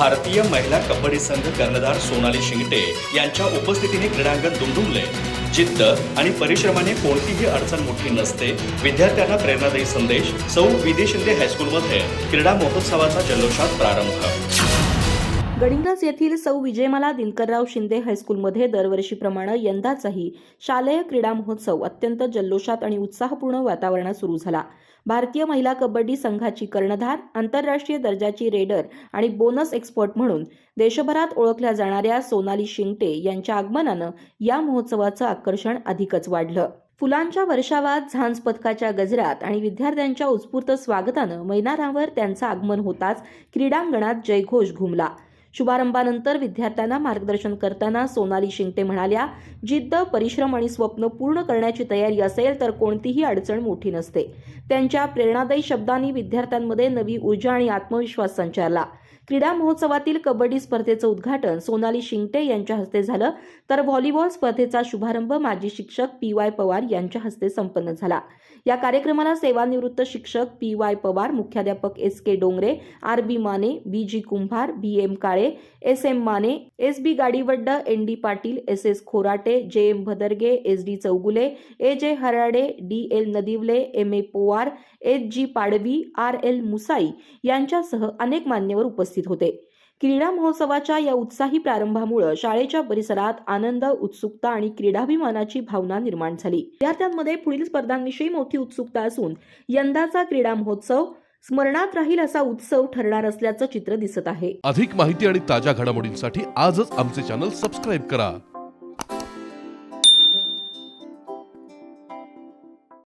भारतीय महिला कबड्डी संघ कर्णधार सोनाली शिंगटे यांच्या उपस्थितीने क्रीडांगण दुमदुमले. जिद्द आणि परिश्रमाने कोणतीही अडचण मोठी नसते. विद्यार्थ्यांना प्रेरणादायी संदेश सौ विदेशिंदे हायस्कूलमध्ये क्रीडा महोत्सवाचा जल्लोषात प्रारंभ. गडिंगज येथील सौ विजयमाला दिनकरराव शिंदे हायस्कूलमध्ये दरवर्षीप्रमाणे यंदाचाही शालेय क्रीडा महोत्सव अत्यंत जल्लोषात आणि उत्साहपूर्ण वातावरणात सुरू झाला. भारतीय महिला कबड्डी संघाची कर्णधार आंतरराष्ट्रीय दर्जाची रेडर आणि बोनस एक्सपर्ट म्हणून देशभरात ओळखल्या जाणाऱ्या सोनाली शिंगटे यांच्या आगमनानं या महोत्सवाचं आकर्षण अधिकच वाढलं. फुलांच्या वर्षावात झांज पथकाच्या गजरात आणि विद्यार्थ्यांच्या उत्स्फूर्त स्वागतानं मैदानावर त्यांचं आगमन होताच क्रीडांगणात जयघोष घुमला. शुभारंभानंतर विद्यार्थ्यांना मार्गदर्शन करताना सोनाली शिंगटे म्हणाल्या जिद्द परिश्रम आणि स्वप्न पूर्ण करण्याची तयारी असेल तर कोणतीही अडचण मोठी नसते. त्यांच्या प्रेरणादायी शब्दांनी विद्यार्थ्यांमध्ये नवी ऊर्जा आणि आत्मविश्वास संचारला. क्रीडा महोत्सवातील कबड्डी स्पर्धेचं उद्घाटन सोनाली शिंगटे यांच्या हस्ते झालं. तर व्हॉलीबॉल स्पर्धेचा शुभारंभ माजी शिक्षक पी वाय पवार यांच्या हस्ते संपन्न झाला. या कार्यक्रमाला सेवानिवृत्त शिक्षक पी वाय पवार मुख्याध्यापक S K Dongre R B Mane B G Kumbhar B M Kale S M Mane S B Gadiwadd N D Patil S S Khorate J M Bhadarge S D Chougule A J Harade D L Nadiwale M A Powar H G Padvi R L Musai यांच्यासह अनेक मान्यवर उपस्थित होते. क्रीडा महोत्सवाच्या या उत्साही प्रारंभामुळे शाळेच्या परिसरात आनंद उत्सुकता आणि क्रीडाभिमानाची भावना निर्माण झाली. विद्यार्थ्यांमध्ये पुढील स्पर्धांविषयी मोठी उत्सुकता असून यंदाचा क्रीडा महोत्सव स्मरणात राहील असा उत्सव ठरणार असल्याचं चित्र दिसत आहे. अधिक माहिती आणि ताज्या घडामोडींसाठी आजच आमचे चॅनल सबस्क्राईब करा.